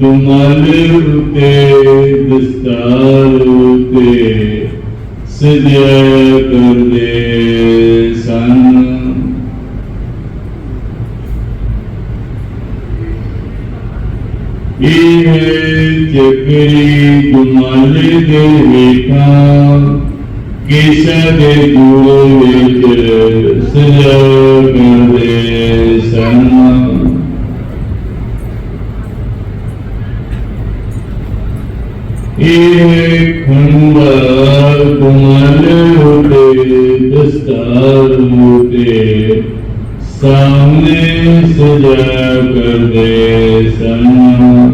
گال دستار رو سجا دے سن چکری گمالی کے ویٹاں کسا کے گرو بچ سجا دے سن دستارے سامنے سزا کرتے سن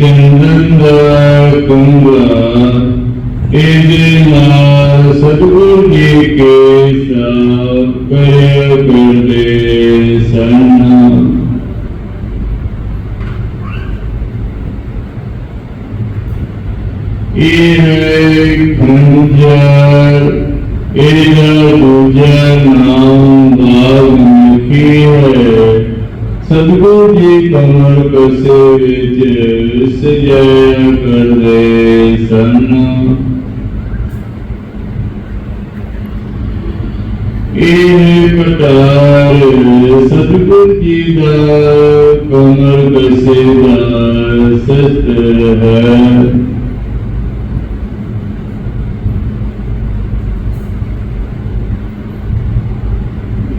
چندن کا کنگلا کے سدگی کے کرتے سن نام کیمر کس جی سج کرے سن کٹار ستگو جی نا کمر کسے کا سطح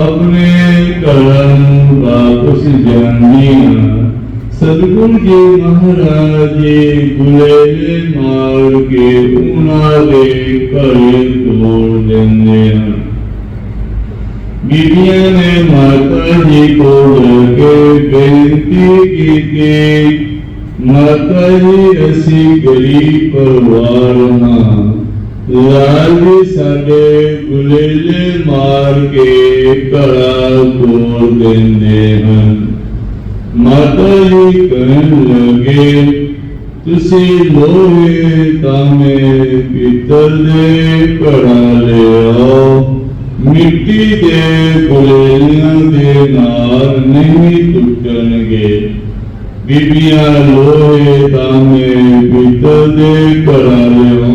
اپنے واپس بیویاں نے ماتا جی کو ڈر کے بےنتی کی ماتا جی اریب پروار سلیے مار کے گھر بول دے ماتا جی کہوے تیت دے گھر مٹی کے گلے کے لٹن گے بیوے تے پیتر دے گھر لے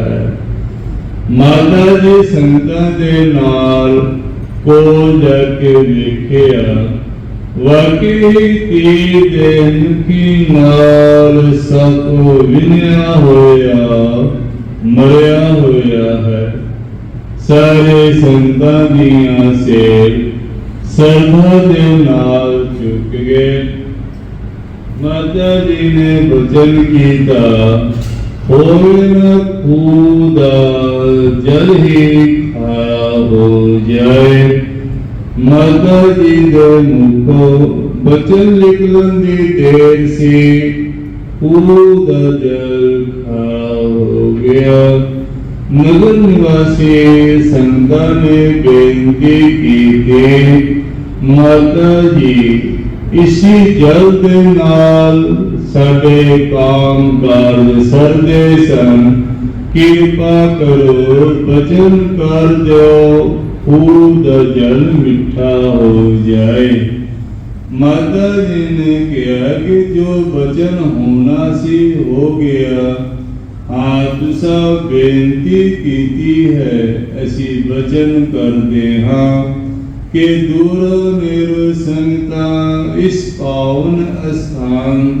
ਮਾਤਾ ਜੀ ਸੰਗਤਾਂ ਦੇ ਨਾਲ ਕੋਲ ਜਾ ਕੇ ਵੇਖਿਆ ਵਕੀ ਕੀ ਦਿਨ ਕੀ ਨਾਲ ਸਤੋ ਵਿਨਿਆ ਹੋਇਆ ਮਰਿਆ ਹੋਇਆ ਹੈ ਸਾਰੇ ਸੰਤਾਂ ਦੀਆਂ ਸੇ ਸਰਦਾ ਦੇ ਨਾਲ ਚੁੱਕ ਗਏ ਮਾਤਾ ਜੀ ਨੇ ਬਚਨ ਕੀਤਾ پودا جل ہی کھا ہو جائے ماتا جی بچن دی دیر سی پودا جل کھا ہو گیا نگر نواسی سنگا نے کی ماتا جی اسی جل د ہو گیا بےتی کیچن کرتے ہاں کہ دور نرتا اس پاؤن استھان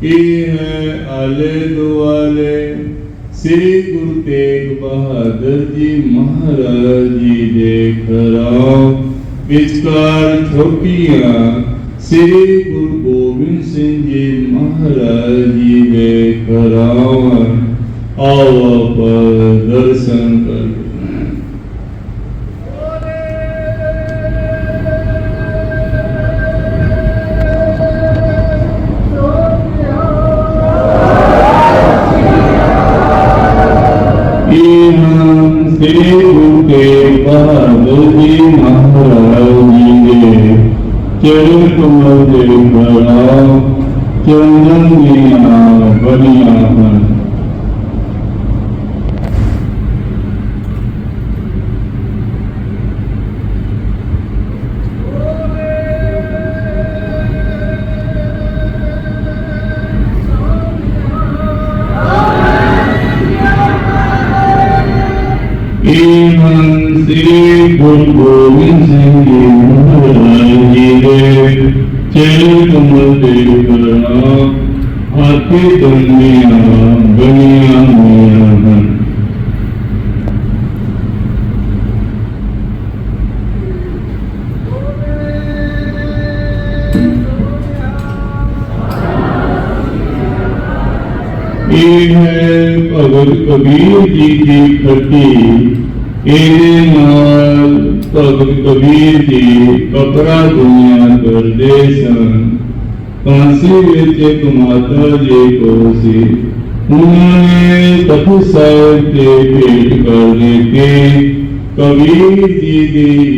مہاراج جیار چھوٹیاں شری گور گوبند سنگھ جی مہاراج جیان درشن ਦੇ ਬਲਾ ਚੰਦਨ ਦੀ ਨਾਲ ਬਣਿਆ ਹਨ ਸ੍ਰੀ ਗੁਰੂ ਗੋਬਿੰਦ ਸਿੰਘ ਜੀ ہے کی کبھی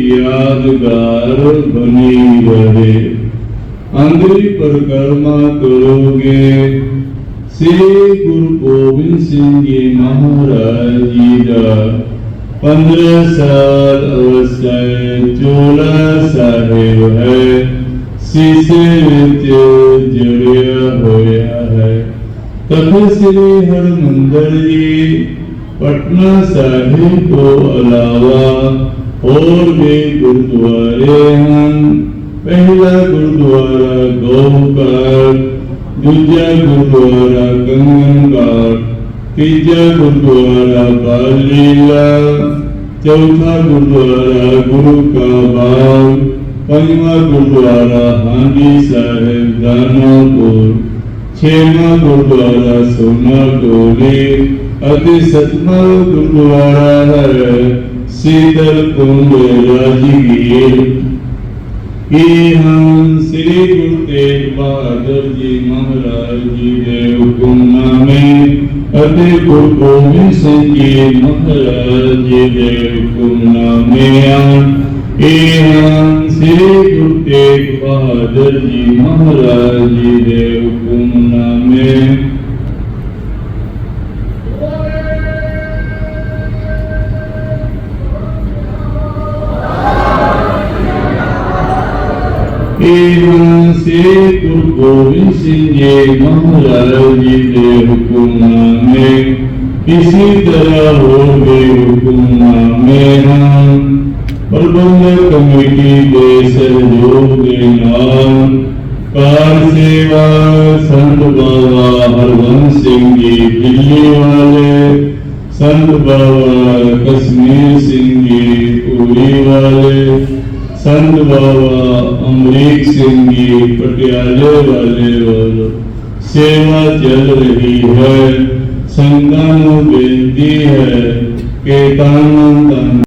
یادگار بنی رہے پرکرما کرو گے مہاراجر تبھی شری ہرمندر جی پٹنہ صاحب کو علاوہ اور پہلا گرودوارا گوگا ਦੂਜਾ ਗੁਰਦੁਆਰਾ ਗੰਗਾਰ ਤੀਜਾ ਗੁਰਦੁਆਰਾ ਬਾਲੀਲਾ ਚੌਥਾ ਗੁਰਦੁਆਰਾ ਗੁਰੂ ਕਾ ਬਾਗ ਪੰਜਵਾਂ ਗੁਰਦੁਆਰਾ ਹਾਂਡੀ ਸਾਹਿਬ ਦਾਨਾਪੁਰ ਛੇਵਾਂ ਗੁਰਦੁਆਰਾ ਸੋਨਾ ਕੋਲੇ ਅਤੇ ਸਤਵਾਂ ਗੁਰਦੁਆਰਾ ਹੈ ਸੀਤਲ ਕੁੰਡ ਰਾਜਗੀਰ ری گرویگ بہادر جی مہاراج جی دیو گھومنا میں گرو گوبند جی مہاراج جی دیو گھومنا میں ہان سری گرگ بہادر جی مہاراج جی دیو گمنا میں ਸੇਵਨ ਸੇ ਗੁਰੂ ਗੋਬਿੰਦ ਸਿੰਘ ਜੀ ਮਹਾਰਾਜ ਜੀ ਦੇ ਹੁਕਮ ਨਾਮੇ ਕਿਸੇ ਤਰ੍ਹਾਂ ਹੋਵੇ ਹੁਕਮ ਨਾਮੇ ਹਨ ਪ੍ਰਬੰਧ ਕਮੇਟੀ ਦੇ ਸਹਿਯੋਗ ਦੇ ਨਾਲ ਕਾਰ ਸੇਵਾ ਸੰਤ ਬਾਬਾ ਹਰਵੰਸ ਸਿੰਘ ਜੀ ਦਿੱਲੀ ਵਾਲੇ ਸੰਤ ਬਾਬਾ ਕਸ਼ਮੀਰ ਸਿੰਘ ਜੀ ਪੂਰੀ ਵਾਲੇ ਸੰਤ ਬਾਬਾ ਅਮਰੀਕ ਸਿੰਘ ਜੀ ਪਟਿਆਲੇ ਵਾਲੇ ਵੱਲ ਸੇਵਾ ਚੱਲ ਰਹੀ ਹੈ ਸੰਗਾਂ ਨੂੰ ਬੇਨਤੀ ਹੈ ਕਿ ਤਨ ਤਨ